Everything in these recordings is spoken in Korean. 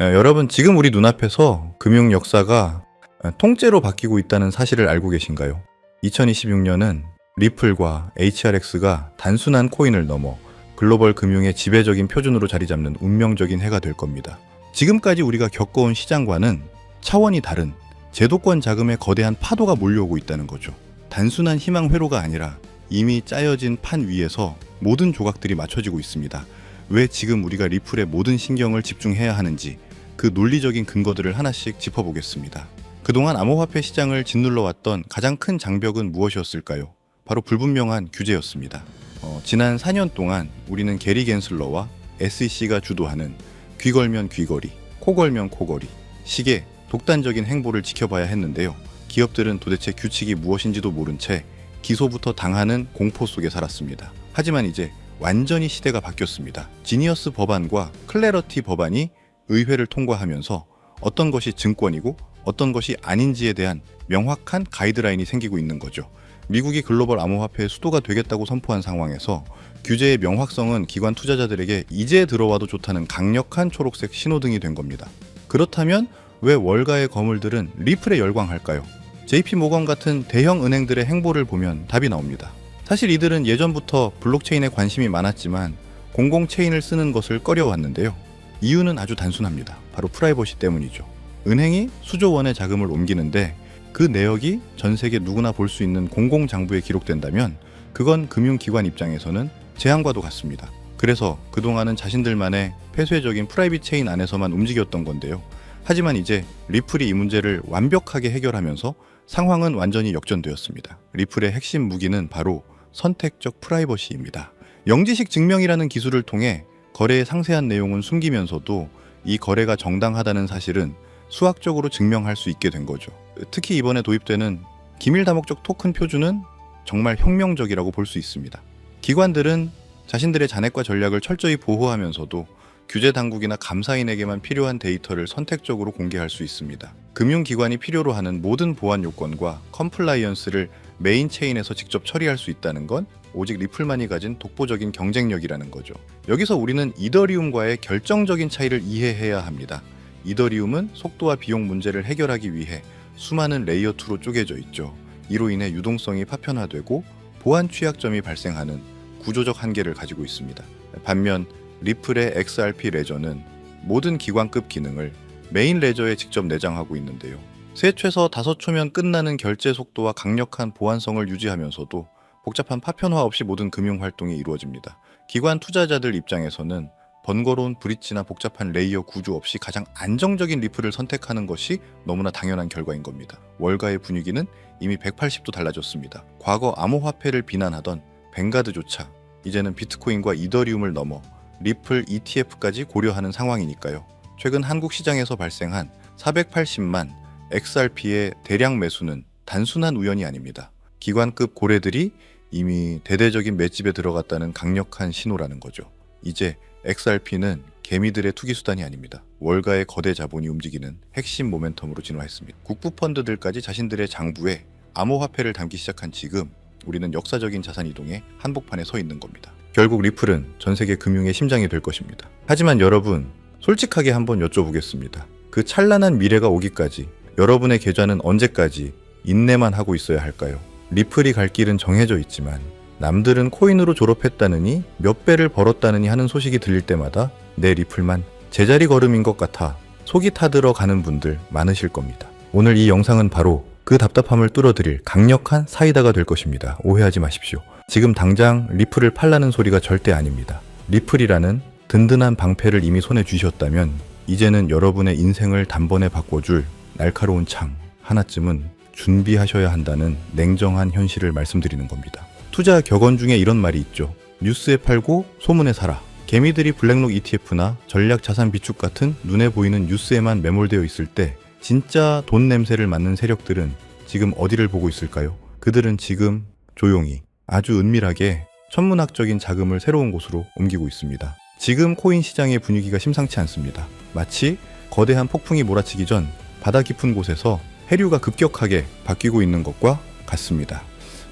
어, 여러분 지금 우리 눈앞에서 금융 역사가 어, 통째로 바뀌고 있다는 사실을 알고 계신가요? 2026년은 리플과 HRX가 단순한 코인을 넘어 글로벌 금융의 지배적인 표준으로 자리 잡는 운명적인 해가 될 겁니다. 지금까지 우리가 겪어온 시장과는 차원이 다른 제도권 자금의 거대한 파도가 몰려오고 있다는 거죠. 단순한 희망 회로가 아니라 이미 짜여진 판 위에서 모든 조각들이 맞춰지고 있습니다. 왜 지금 우리가 리플에 모든 신경을 집중해야 하는지 그 논리적인 근거들을 하나씩 짚어보겠습니다. 그동안 암호화폐 시장을 짓눌러 왔던 가장 큰 장벽은 무엇이었을까요? 바로 불분명한 규제였습니다. 어, 지난 4년 동안 우리는 게리 겐슬러와 SEC가 주도하는 귀 걸면 귀걸이, 코 걸면 코걸이, 시계, 독단적인 행보를 지켜봐야 했는데요. 기업들은 도대체 규칙이 무엇인지도 모른 채 기소부터 당하는 공포 속에 살았습니다. 하지만 이제 완전히 시대가 바뀌었습니다. 지니어스 법안과 클래러티 법안이 의회를 통과하면서 어떤 것이 증권이고 어떤 것이 아닌지에 대한 명확한 가이드라인이 생기고 있는 거죠. 미국이 글로벌 암호화폐의 수도가 되겠다고 선포한 상황에서 규제의 명확성은 기관 투자자들에게 이제 들어와도 좋다는 강력한 초록색 신호등이 된 겁니다. 그렇다면 왜 월가의 거물들은 리플에 열광할까요? JP 모건 같은 대형 은행들의 행보를 보면 답이 나옵니다. 사실 이들은 예전부터 블록체인에 관심이 많았지만 공공체인을 쓰는 것을 꺼려왔는데요. 이유는 아주 단순합니다. 바로 프라이버시 때문이죠. 은행이 수조 원의 자금을 옮기는데 그 내역이 전 세계 누구나 볼 수 있는 공공장부에 기록된다면 그건 금융기관 입장에서는 재앙과도 같습니다. 그래서 그동안은 자신들만의 폐쇄적인 프라이빗 체인 안에서만 움직였던 건데요. 하지만 이제 리플이 이 문제를 완벽하게 해결하면서 상황은 완전히 역전되었습니다. 리플의 핵심 무기는 바로 선택적 프라이버시입니다. 영지식 증명이라는 기술을 통해 거래의 상세한 내용은 숨기면서도 이 거래가 정당하다는 사실은 수학적으로 증명할 수 있게 된 거죠. 특히 이번에 도입되는 기밀 다목적 토큰 표준은 정말 혁명적이라고 볼 수 있습니다. 기관들은 자신들의 잔액과 전략을 철저히 보호하면서도 규제 당국이나 감사인에게만 필요한 데이터를 선택적으로 공개할 수 있습니다. 금융기관이 필요로 하는 모든 보안 요건과 컴플라이언스를 메인 체인에서 직접 처리할 수 있다는 건 오직 리플만이 가진 독보적인 경쟁력이라는 거죠. 여기서 우리는 이더리움과의 결정적인 차이를 이해해야 합니다. 이더리움은 속도와 비용 문제를 해결하기 위해 수많은 레이어 2로 쪼개져 있죠. 이로 인해 유동성이 파편화되고 보안 취약점이 발생하는 구조적 한계를 가지고 있습니다. 반면 리플의 XRP 레저는 모든 기관급 기능을 메인 레저에 직접 내장하고 있는데요. 세 최서 다섯 초면 끝나는 결제 속도와 강력한 보안성을 유지하면서도 복잡한 파편화 없이 모든 금융 활동이 이루어집니다. 기관 투자자들 입장에서는 번거로운 브릿지나 복잡한 레이어 구조 없이 가장 안정적인 리플을 선택하는 것이 너무나 당연한 결과인 겁니다. 월가의 분위기는 이미 180도 달라졌습니다. 과거 암호화폐를 비난하던 뱅가드조차 이제는 비트코인과 이더리움을 넘어 리플 ETF까지 고려하는 상황이니까요. 최근 한국 시장에서 발생한 480만 XRP의 대량 매수는 단순한 우연이 아닙니다. 기관급 고래들이 이미 대대적인 맷집에 들어갔다는 강력한 신호라는 거죠. 이제 XRP는 개미들의 투기 수단이 아닙니다. 월가의 거대 자본이 움직이는 핵심 모멘텀으로 진화했습니다. 국부 펀드들까지 자신들의 장부에 암호화폐를 담기 시작한 지금 우리는 역사적인 자산 이동의 한복판에 서 있는 겁니다. 결국 리플은 전 세계 금융의 심장이 될 것입니다. 하지만 여러분, 솔직하게 한번 여쭤보겠습니다. 그 찬란한 미래가 오기까지 여러분의 계좌는 언제까지 인내만 하고 있어야 할까요? 리플이 갈 길은 정해져 있지만 남들은 코인으로 졸업했다느니 몇 배를 벌었다느니 하는 소식이 들릴 때마다 내 리플만 제자리 걸음인 것 같아 속이 타들어 가는 분들 많으실 겁니다. 오늘 이 영상은 바로 그 답답함을 뚫어드릴 강력한 사이다가 될 것입니다. 오해하지 마십시오. 지금 당장 리플을 팔라는 소리가 절대 아닙니다. 리플이라는 든든한 방패를 이미 손에 쥐셨다면 이제는 여러분의 인생을 단번에 바꿔줄 날카로운 창 하나쯤은 준비하셔야 한다는 냉정한 현실을 말씀드리는 겁니다. 투자 격언 중에 이런 말이 있죠. 뉴스에 팔고 소문에 사라. 개미들이 블랙록 ETF나 전략 자산 비축 같은 눈에 보이는 뉴스에만 매몰되어 있을 때 진짜 돈 냄새를 맡는 세력들은 지금 어디를 보고 있을까요? 그들은 지금 조용히 아주 은밀하게 천문학적인 자금을 새로운 곳으로 옮기고 있습니다. 지금 코인 시장의 분위기가 심상치 않습니다. 마치 거대한 폭풍이 몰아치기 전 바다 깊은 곳에서 해류가 급격하게 바뀌고 있는 것과 같습니다.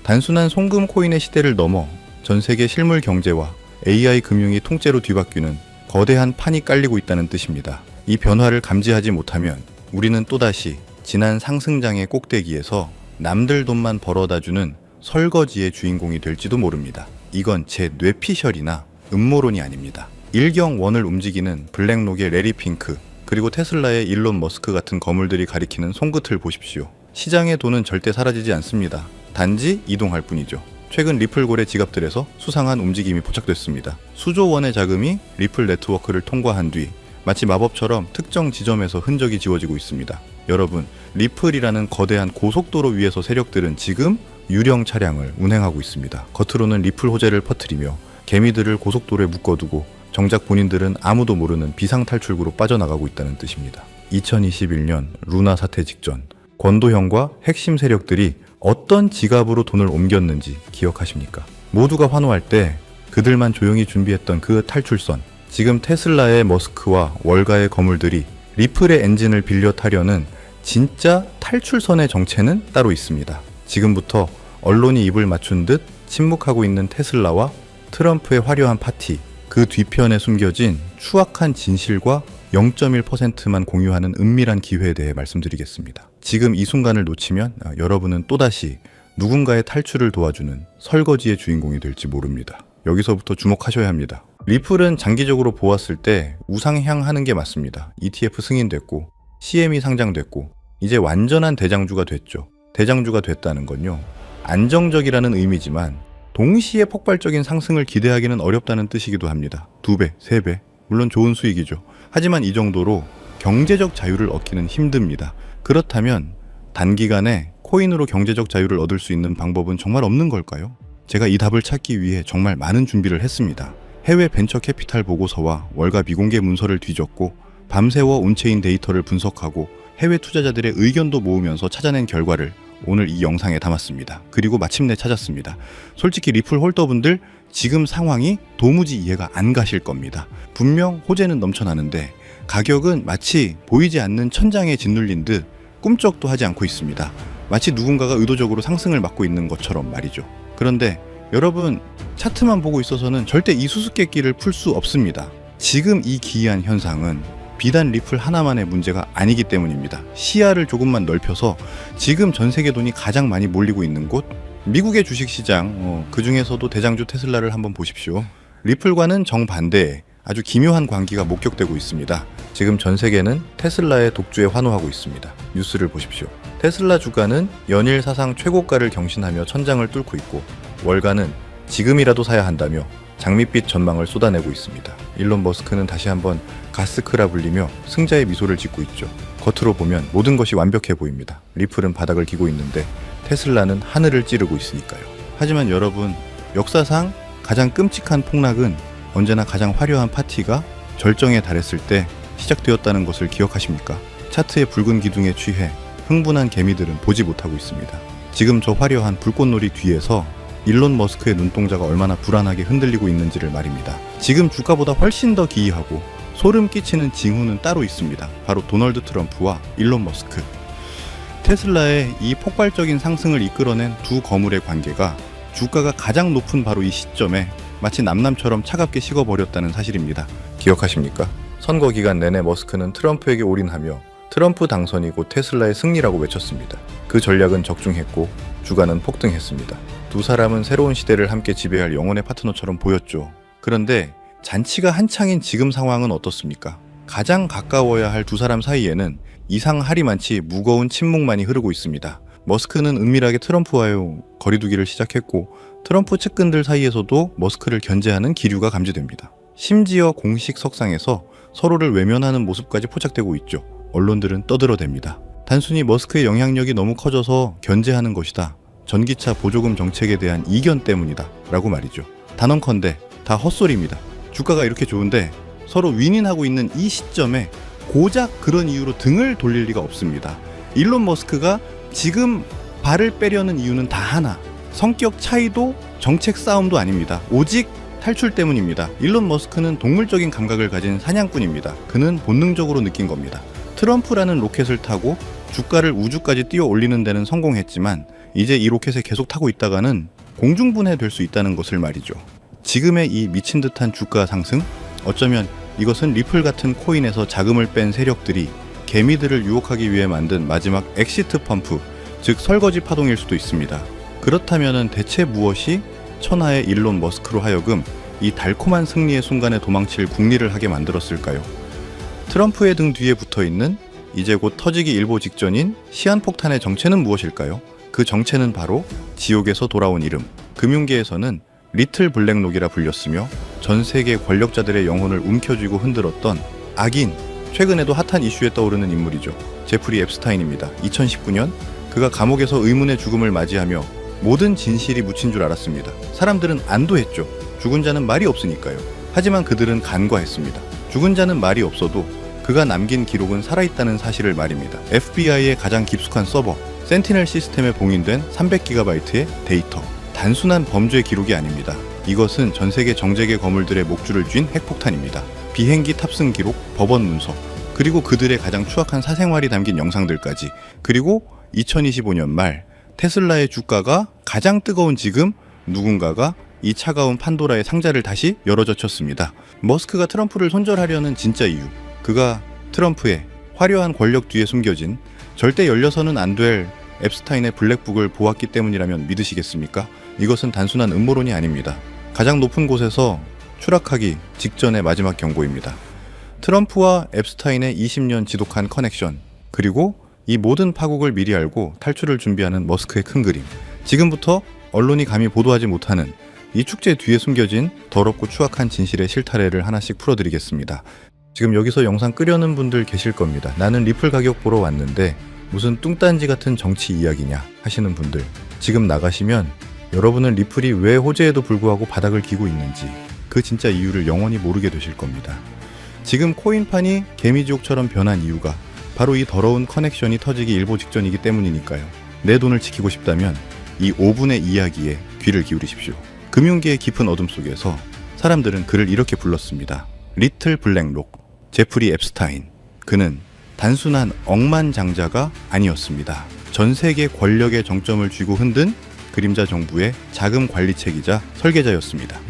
단순한 송금 코인의 시대를 넘어 전 세계 실물 경제와 AI 금융이 통째로 뒤바뀌는 거대한 판이 깔리고 있다는 뜻입니다. 이 변화를 감지하지 못하면 우리는 또다시 지난 상승장의 꼭대기에서 남들 돈만 벌어다주는 설거지의 주인공이 될지도 모릅니다. 이건 제 뇌피셜이나 음모론이 아닙니다. 일경 원을 움직이는 블랙록의 레리 핑크 그리고 테슬라의 일론 머스크 같은 거물들이 가리키는 손끝을 보십시오. 시장의 돈은 절대 사라지지 않습니다. 단지 이동할 뿐이죠. 최근 리플골의 지갑들에서 수상한 움직임이 포착됐습니다. 수조 원의 자금이 리플 네트워크를 통과한 뒤 마치 마법처럼 특정 지점에서 흔적이 지워지고 있습니다. 여러분, 리플이라는 거대한 고속도로 위에서 세력들은 지금 유령 차량을 운행하고 있습니다. 겉으로는 리플 호재를 퍼뜨리며 개미들을 고속도로에 묶어두고 정작 본인들은 아무도 모르는 비상탈출구로 빠져나가고 있다는 뜻입니다. 2021년 루나 사태 직전 권도형과 핵심 세력들이 어떤 지갑으로 돈을 옮겼는지 기억하십니까? 모두가 환호할 때 그들만 조용히 준비했던 그 탈출선. 지금 테슬라의 머스크와 월가의 거물들이 리플의 엔진을 빌려 타려는 진짜 탈출선의 정체는 따로 있습니다. 지금부터 언론이 입을 맞춘 듯 침묵하고 있는 테슬라와 트럼프의 화려한 파티, 그 뒤편에 숨겨진 추악한 진실과 0.1%만 공유하는 은밀한 기회에 대해 말씀드리겠습니다. 지금 이 순간을 놓치면 아, 여러분은 또다시 누군가의 탈출을 도와주는 설거지의 주인공이 될지 모릅니다. 여기서부터 주목하셔야 합니다. 리플은 장기적으로 보았을 때 우상향하는 게 맞습니다. ETF 승인됐고 CM이 상장됐고 이제 완전한 대장주가 됐죠. 대장주가 됐다는 건요. 안정적이라는 의미지만 동시에 폭발적인 상승을 기대하기는 어렵다는 뜻이기도 합니다. 두 배, 세 배. 물론 좋은 수익이죠. 하지만 이 정도로 경제적 자유를 얻기는 힘듭니다. 그렇다면 단기간에 코인으로 경제적 자유를 얻을 수 있는 방법은 정말 없는 걸까요? 제가 이 답을 찾기 위해 정말 많은 준비를 했습니다. 해외 벤처 캐피탈 보고서와 월가 미공개 문서를 뒤졌고 밤새워 온체인 데이터를 분석하고 해외 투자자들의 의견도 모으면서 찾아낸 결과를 오늘 이 영상에 담았습니다. 그리고 마침내 찾았습니다. 솔직히 리플 홀더분들 지금 상황이 도무지 이해가 안 가실 겁니다. 분명 호재는 넘쳐나는데 가격은 마치 보이지 않는 천장에 짓눌린 듯 꿈쩍도 하지 않고 있습니다. 마치 누군가가 의도적으로 상승을 막고 있는 것처럼 말이죠. 그런데 여러분 차트만 보고 있어서는 절대 이 수수께끼를 풀 수 없습니다. 지금 이 기이한 현상은 비단 리플 하나만의 문제가 아니기 때문입니다. 시야를 조금만 넓혀서 지금 전 세계 돈이 가장 많이 몰리고 있는 곳 미국의 주식 시장 어, 그 중에서도 대장주 테슬라를 한번 보십시오. 리플과는 정반대의 아주 기묘한 광기가 목격되고 있습니다. 지금 전 세계는 테슬라의 독주에 환호하고 있습니다. 뉴스를 보십시오. 테슬라 주가는 연일 사상 최고가를 경신하며 천장을 뚫고 있고 월가는 지금이라도 사야 한다며 장밋빛 전망을 쏟아내고 있습니다. 일론 머스크는 다시 한번 가스크라 불리며 승자의 미소를 짓고 있죠. 겉으로 보면 모든 것이 완벽해 보입니다. 리플은 바닥을 기고 있는데 테슬라는 하늘을 찌르고 있으니까요. 하지만 여러분, 역사상 가장 끔찍한 폭락은 언제나 가장 화려한 파티가 절정에 달했을 때 시작되었다는 것을 기억하십니까? 차트의 붉은 기둥에 취해 흥분한 개미들은 보지 못하고 있습니다. 지금 저 화려한 불꽃놀이 뒤에서 일론 머스크의 눈동자가 얼마나 불안하게 흔들리고 있는지를 말입니다. 지금 주가보다 훨씬 더 기이하고 소름 끼치는 징후는 따로 있습니다. 바로 도널드 트럼프와 일론 머스크. 테슬라의 이 폭발적인 상승을 이끌어낸 두 거물의 관계가 주가가 가장 높은 바로 이 시점에 마치 남남처럼 차갑게 식어버렸다는 사실입니다. 기억하십니까? 선거 기간 내내 머스크는 트럼프에게 올인하며 트럼프 당선이 곧 테슬라의 승리라고 외쳤습니다. 그 전략은 적중했고 주가는 폭등했습니다. 두 사람은 새로운 시대를 함께 지배할 영혼의 파트너처럼 보였죠. 그런데 잔치가 한창인 지금 상황은 어떻습니까? 가장 가까워야 할 두 사람 사이에는 이상하리 많지 무거운 침묵만이 흐르고 있습니다. 머스크는 은밀하게 트럼프와의 거리두기를 시작했고 트럼프 측근들 사이에서도 머스크를 견제하는 기류가 감지됩니다. 심지어 공식 석상에서 서로를 외면하는 모습까지 포착되고 있죠. 언론들은 떠들어댑니다. 단순히 머스크의 영향력이 너무 커져서 견제하는 것이다. 전기차 보조금 정책에 대한 이견 때문이다. 라고 말이죠. 단언컨대 다 헛소리입니다. 주가가 이렇게 좋은데 서로 윈윈하고 있는 이 시점에 고작 그런 이유로 등을 돌릴 리가 없습니다. 일론 머스크가 지금 발을 빼려는 이유는 다 하나. 성격 차이도 정책 싸움도 아닙니다. 오직 탈출 때문입니다. 일론 머스크는 동물적인 감각을 가진 사냥꾼입니다. 그는 본능적으로 느낀 겁니다. 트럼프라는 로켓을 타고 주가를 우주까지 뛰어 올리는 데는 성공했지만 이제 이 로켓에 계속 타고 있다가는 공중분해 될 수 있다는 것을 말이죠. 지금의 이 미친 듯한 주가 상승 어쩌면 이것은 리플 같은 코인에서 자금을 뺀 세력들이 개미들을 유혹하기 위해 만든 마지막 엑시트 펌프, 즉 설거지 파동일 수도 있습니다. 그렇다면 대체 무엇이 천하의 일론 머스크로 하여금 이 달콤한 승리의 순간에 도망칠 궁리를 하게 만들었을까요? 트럼프의 등 뒤에 붙어 있는 이제 곧 터지기 일보 직전인 시한폭탄의 정체는 무엇일까요? 그 정체는 바로 지옥에서 돌아온 이름. 금융계에서는 리틀 블랙록이라 불렸으며 전 세계 권력자들의 영혼을 움켜쥐고 흔들었던 악인, 최근에도 핫한 이슈에 떠오르는 인물이죠. 제프리 앱스타인입니다. 2019년 그가 감옥에서 의문의 죽음을 맞이하며 모든 진실이 묻힌 줄 알았습니다. 사람들은 안도했죠. 죽은 자는 말이 없으니까요. 하지만 그들은 간과했습니다. 죽은 자는 말이 없어도 그가 남긴 기록은 살아있다는 사실을 말입니다. FBI의 가장 깊숙한 서버, 센티넬 시스템에 봉인된 300GB의 데이터. 단순한 범죄 기록이 아닙니다. 이것은 전 세계 정재계 거물들의 목줄을 쥔 핵폭탄입니다. 비행기 탑승 기록, 법원 문서, 그리고 그들의 가장 추악한 사생활이 담긴 영상들까지, 그리고 2025년 말 테슬라의 주가가 가장 뜨거운 지금 누군가가 이 차가운 판도라의 상자를 다시 열어젖혔습니다. 머스크가 트럼프를 손절하려는 진짜 이유. 그가 트럼프의 화려한 권력 뒤에 숨겨진 절대 열려서는 안 될 앱스타인의 블랙북을 보았기 때문이라면 믿으시겠습니까? 이것은 단순한 음모론이 아닙니다. 가장 높은 곳에서 추락하기 직전의 마지막 경고입니다. 트럼프와 앱스타인의 20년 지독한 커넥션, 그리고 이 모든 파국을 미리 알고 탈출을 준비하는 머스크의 큰 그림. 지금부터 언론이 감히 보도하지 못하는 이 축제 뒤에 숨겨진 더럽고 추악한 진실의 실타래를 하나씩 풀어드리겠습니다. 지금 여기서 영상 끄려는 분들 계실 겁니다. 나는 리플 가격 보러 왔는데 무슨 뚱딴지 같은 정치 이야기냐 하시는 분들 지금 나가시면 여러분은 리플이 왜 호재에도 불구하고 바닥을 기고 있는지 그 진짜 이유를 영원히 모르게 되실 겁니다. 지금 코인판이 개미지옥처럼 변한 이유가 바로 이 더러운 커넥션이 터지기 일보 직전이기 때문이니까요. 내 돈을 지키고 싶다면 이 5분의 이야기에 귀를 기울이십시오. 금융계의 깊은 어둠 속에서 사람들은 그를 이렇게 불렀습니다. 리틀 블랙록, 제프리 앱스타인. 그는 단순한 억만장자가 아니었습니다. 전 세계 권력의 정점을 쥐고 흔든 그림자 정부의 자금 관리책이자 설계자였습니다.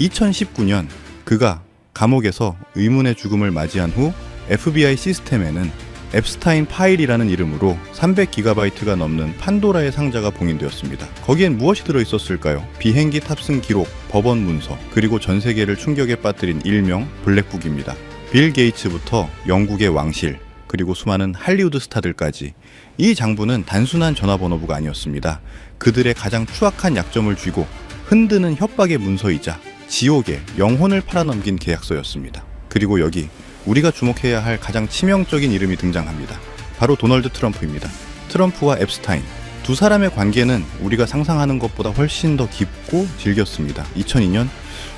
2019년 그가 감옥에서 의문의 죽음을 맞이한 후 FBI 시스템에는 앱스타인 파일이라는 이름으로 300GB가 넘는 판도라의 상자가 봉인되었습니다. 거기엔 무엇이 들어 있었을까요? 비행기 탑승 기록, 법원 문서, 그리고 전 세계를 충격에 빠뜨린 일명 블랙북입니다. 빌 게이츠부터 영국의 왕실, 그리고 수많은 할리우드 스타들까지 이 장부는 단순한 전화번호부가 아니었습니다. 그들의 가장 추악한 약점을 쥐고 흔드는 협박의 문서이자 지옥의 영혼을 팔아넘긴 계약서였습니다. 그리고 여기 우리가 주목해야 할 가장 치명적인 이름이 등장합니다. 바로 도널드 트럼프입니다. 트럼프와 앱스타인. 두 사람의 관계는 우리가 상상하는 것보다 훨씬 더 깊고 질겼습니다. 2002년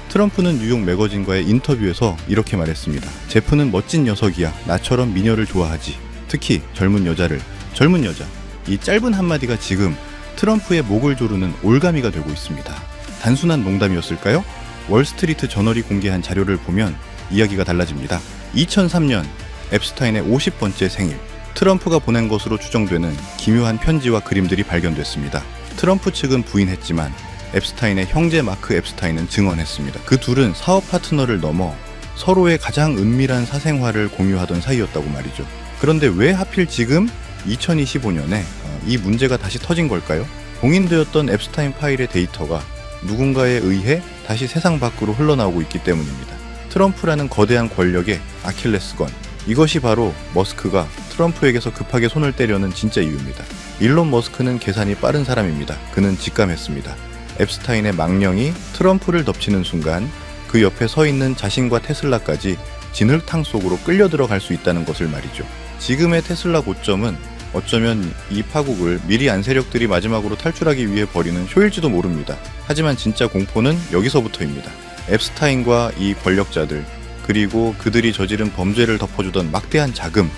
트럼프는 뉴욕 매거진과의 인터뷰에서 이렇게 말했습니다. 제프는 멋진 녀석이야. 나처럼 미녀를 좋아하지. 특히 젊은 여자를. 젊은 여자. 이 짧은 한마디가 지금 트럼프의 목을 조르는 올가미가 되고 있습니다. 단순한 농담이었을까요? 월스트리트 저널이 공개한 자료를 보면 이야기가 달라집니다. 2003년 앱스타인의 50번째 생일, 트럼프가 보낸 것으로 추정되는 기묘한 편지와 그림들이 발견됐습니다. 트럼프 측은 부인했지만 앱스타인의 형제 마크 앱스타인은 증언했습니다. 그 둘은 사업 파트너를 넘어 서로의 가장 은밀한 사생활을 공유하던 사이였다고 말이죠. 그런데 왜 하필 지금 2025년에 이 문제가 다시 터진 걸까요? 봉인되었던 앱스타인 파일의 데이터가 누군가에 의해 다시 세상 밖으로 흘러나오고 있기 때문입니다. 트럼프라는 거대한 권력의 아킬레스건. 이것이 바로 머스크가 트럼프에게서 급하게 손을 떼려는 진짜 이유입니다. 일론 머스크는 계산이 빠른 사람입니다. 그는 직감했습니다. 앱스타인의 망령이 트럼프를 덮치는 순간 그 옆에 서 있는 자신과 테슬라까지 진흙탕 속으로 끌려 들어갈 수 있다는 것을 말이죠. 지금의 테슬라 고점은 어쩌면 이 파국을 미리 안 세력들이 마지막으로 탈출하기 위해 벌이는 쇼일지도 모릅니다. 하지만 진짜 공포는 여기서부터입니다. 앱스타인과 이 권력자들, 그리고 그들이 저지른 범죄를 덮어주던 막대한 자금,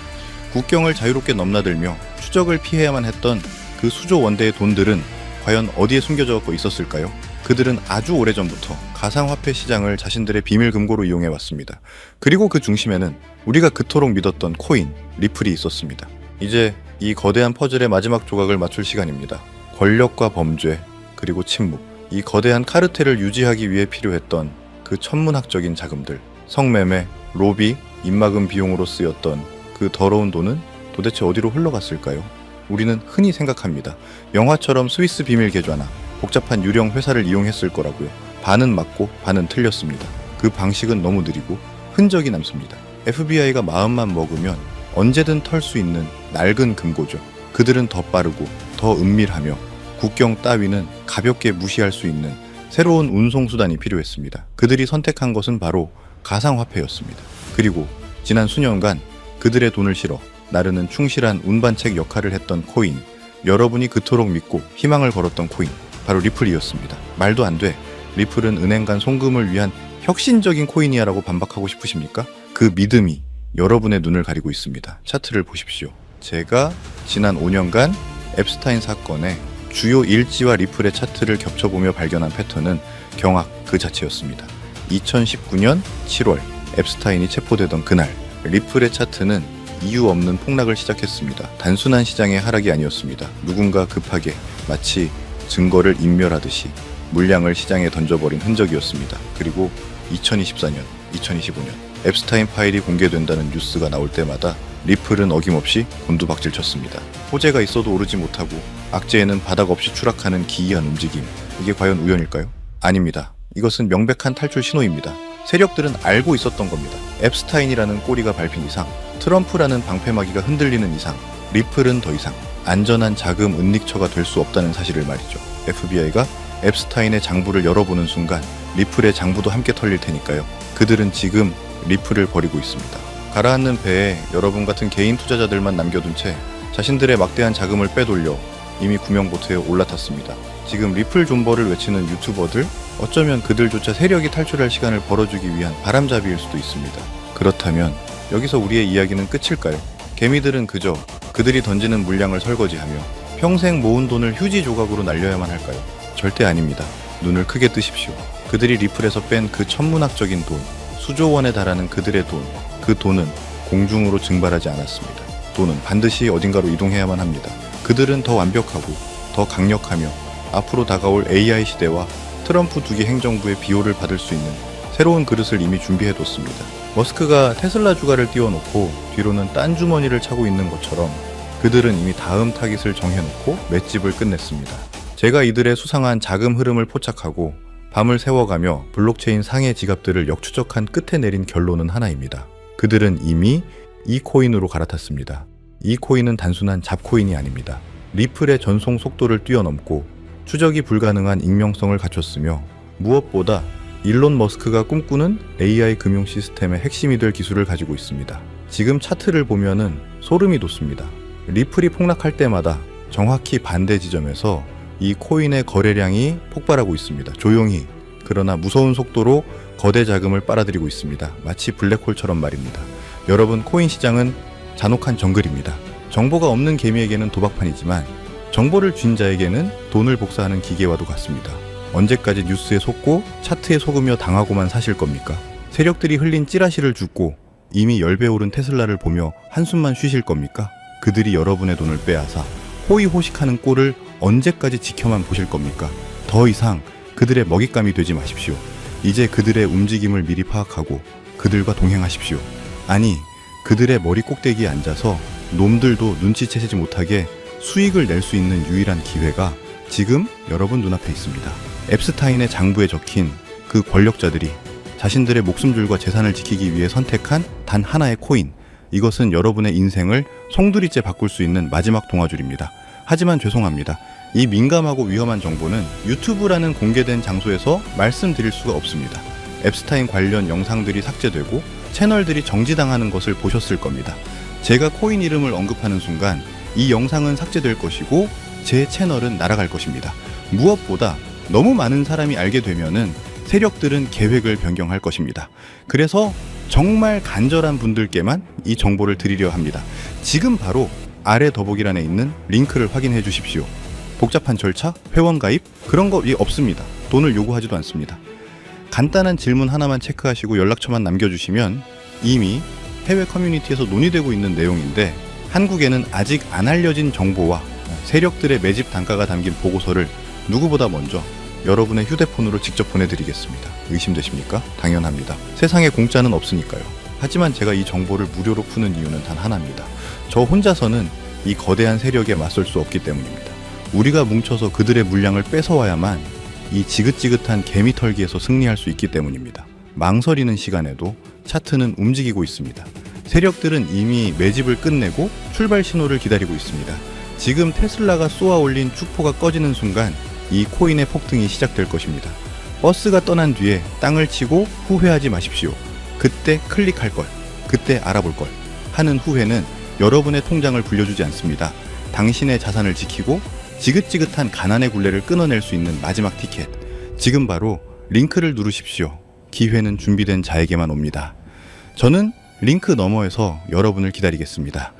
국경을 자유롭게 넘나들며 추적을 피해야만 했던 그 수조 원대의 돈들은 과연 어디에 숨겨져 있었을까요? 그들은 아주 오래전부터 가상화폐 시장을 자신들의 비밀 금고로 이용해 왔습니다. 그리고 그 중심에는 우리가 그토록 믿었던 코인, 리플이 있었습니다. 이제 이 거대한 퍼즐의 마지막 조각을 맞출 시간입니다. 권력과 범죄, 그리고 침묵. 이 거대한 카르텔을 유지하기 위해 필요했던 그 천문학적인 자금들. 성매매, 로비, 입막음 비용으로 쓰였던 그 더러운 돈은 도대체 어디로 흘러갔을까요? 우리는 흔히 생각합니다. 영화처럼 스위스 비밀 계좌나 복잡한 유령 회사를 이용했을 거라고요. 반은 맞고 반은 틀렸습니다. 그 방식은 너무 느리고 흔적이 남습니다. FBI가 마음만 먹으면 언제든 털 수 있는 낡은 금고죠. 그들은 더 빠르고 더 은밀하며 국경 따위는 가볍게 무시할 수 있는 새로운 운송수단이 필요했습니다. 그들이 선택한 것은 바로 가상화폐였습니다. 그리고 지난 수년간 그들의 돈을 실어 나르는 충실한 운반책 역할을 했던 코인, 여러분이 그토록 믿고 희망을 걸었던 코인, 바로 리플이었습니다. 말도 안 돼. 리플은 은행 간 송금을 위한 혁신적인 코인이야라고 반박하고 싶으십니까? 그 믿음이 여러분의 눈을 가리고 있습니다. 차트를 보십시오. 제가 지난 5년간 앱스타인 사건의 주요 일지와 리플의 차트를 겹쳐보며 발견한 패턴은 경악 그 자체였습니다. 2019년 7월 앱스타인이 체포되던 그날 리플의 차트는 이유 없는 폭락을 시작했습니다. 단순한 시장의 하락이 아니었습니다. 누군가 급하게 마치 증거를 인멸하듯이 물량을 시장에 던져버린 흔적이었습니다. 그리고 2024년, 2025년 앱스타인 파일이 공개된다는 뉴스가 나올 때마다 리플은 어김없이 곤두박질 쳤습니다. 호재가 있어도 오르지 못하고 악재에는 바닥 없이 추락하는 기이한 움직임. 이게 과연 우연일까요? 아닙니다. 이것은 명백한 탈출 신호입니다. 세력들은 알고 있었던 겁니다. 앱스타인이라는 꼬리가 밟힌 이상, 트럼프라는 방패막이가 흔들리는 이상, 리플은 더 이상 안전한 자금 은닉처가 될 수 없다는 사실을 말이죠. FBI가 앱스타인의 장부를 열어보는 순간 리플의 장부도 함께 털릴 테니까요. 그들은 지금 리플을 버리고 있습니다. 가라앉는 배에 여러분 같은 개인 투자자들만 남겨둔 채 자신들의 막대한 자금을 빼돌려 이미 구명보트에 올라탔습니다. 지금 리플 존버를 외치는 유튜버들 어쩌면 그들조차 세력이 탈출할 시간을 벌어주기 위한 바람잡이일 수도 있습니다. 그렇다면 여기서 우리의 이야기는 끝일까요? 개미들은 그저 그들이 던지는 물량을 설거지하며 평생 모은 돈을 휴지 조각으로 날려야만 할까요? 절대 아닙니다. 눈을 크게 뜨십시오. 그들이 리플에서 뺀 그 천문학적인 돈, 수조 원에 달하는 그들의 돈, 그 돈은 공중으로 증발하지 않았습니다. 돈은 반드시 어딘가로 이동해야만 합니다. 그들은 더 완벽하고 더 강력하며 앞으로 다가올 AI 시대와 트럼프 두기 행정부의 비호를 받을 수 있는 새로운 그릇을 이미 준비해뒀습니다. 머스크가 테슬라 주가를 띄워놓고 뒤로는 딴 주머니를 차고 있는 것처럼 그들은 이미 다음 타깃을 정해놓고 맷집을 끝냈습니다. 제가 이들의 수상한 자금 흐름을 포착하고 밤을 세워가며 블록체인 상해 지갑들을 역추적한 끝에 내린 결론은 하나입니다. 그들은 이미 이 코인으로 갈아탔습니다. 이 코인은 단순한 잡코인이 아닙니다. 리플의 전송 속도를 뛰어넘고 추적이 불가능한 익명성을 갖췄으며 무엇보다 일론 머스크가 꿈꾸는 AI 금융 시스템의 핵심이 될 기술을 가지고 있습니다. 지금 차트를 보면은 소름이 돋습니다. 리플이 폭락할 때마다 정확히 반대 지점에서 이 코인의 거래량이 폭발하고 있습니다. 조용히 그러나 무서운 속도로 거대 자금을 빨아들이고 있습니다. 마치 블랙홀처럼 말입니다. 여러분 코인 시장은 잔혹한 정글입니다. 정보가 없는 개미에게는 도박판이지만 정보를 쥔 자에게는 돈을 복사하는 기계와도 같습니다. 언제까지 뉴스에 속고 차트에 속으며 당하고만 사실 겁니까? 세력들이 흘린 찌라시를 줍고 이미 열배 오른 테슬라를 보며 한숨만 쉬실 겁니까? 그들이 여러분의 돈을 빼앗아 호의호식하는 꼴을 언제까지 지켜만 보실 겁니까? 더 이상 그들의 먹잇감이 되지 마십시오. 이제 그들의 움직임을 미리 파악하고 그들과 동행하십시오. 아니, 그들의 머리 꼭대기에 앉아서 놈들도 눈치채지 못하게 수익을 낼 수 있는 유일한 기회가 지금 여러분 눈앞에 있습니다. 앱스타인의 장부에 적힌 그 권력자들이 자신들의 목숨줄과 재산을 지키기 위해 선택한 단 하나의 코인. 이것은 여러분의 인생을 송두리째 바꿀 수 있는 마지막 동화줄입니다. 하지만 죄송합니다. 이 민감하고 위험한 정보는 유튜브라는 공개된 장소에서 말씀드릴 수가 없습니다. 앱스타인 관련 영상들이 삭제되고 채널들이 정지당하는 것을 보셨을 겁니다. 제가 코인 이름을 언급하는 순간 이 영상은 삭제될 것이고 제 채널은 날아갈 것입니다. 무엇보다 너무 많은 사람이 알게 되면은 세력들은 계획을 변경할 것입니다. 그래서 정말 간절한 분들께만 이 정보를 드리려 합니다. 지금 바로 아래 더보기란에 있는 링크를 확인해 주십시오. 복잡한 절차, 회원 가입 그런 거 없습니다. 돈을 요구하지도 않습니다. 간단한 질문 하나만 체크하시고 연락처만 남겨주시면 이미 해외 커뮤니티에서 논의되고 있는 내용인데 한국에는 아직 안 알려진 정보와 세력들의 매집 단가가 담긴 보고서를 누구보다 먼저 여러분의 휴대폰으로 직접 보내드리겠습니다. 의심되십니까? 당연합니다. 세상에 공짜는 없으니까요. 하지만 제가 이 정보를 무료로 푸는 이유는 단 하나입니다. 저 혼자서는 이 거대한 세력에 맞설 수 없기 때문입니다. 우리가 뭉쳐서 그들의 물량을 뺏어와야만 이 지긋지긋한 개미 털기에서 승리할 수 있기 때문입니다. 망설이는 시간에도 차트는 움직이고 있습니다. 세력들은 이미 매집을 끝내고 출발 신호를 기다리고 있습니다. 지금 테슬라가 쏘아 올린 축포가 꺼지는 순간 이 코인의 폭등이 시작될 것입니다. 버스가 떠난 뒤에 땅을 치고 후회하지 마십시오. 그때 클릭할 걸, 그때 알아볼 걸 하는 후회는 여러분의 통장을 불려주지 않습니다. 당신의 자산을 지키고 지긋지긋한 가난의 굴레를 끊어낼 수 있는 마지막 티켓. 지금 바로 링크를 누르십시오. 기회는 준비된 자에게만 옵니다. 저는 링크 너머에서 여러분을 기다리겠습니다.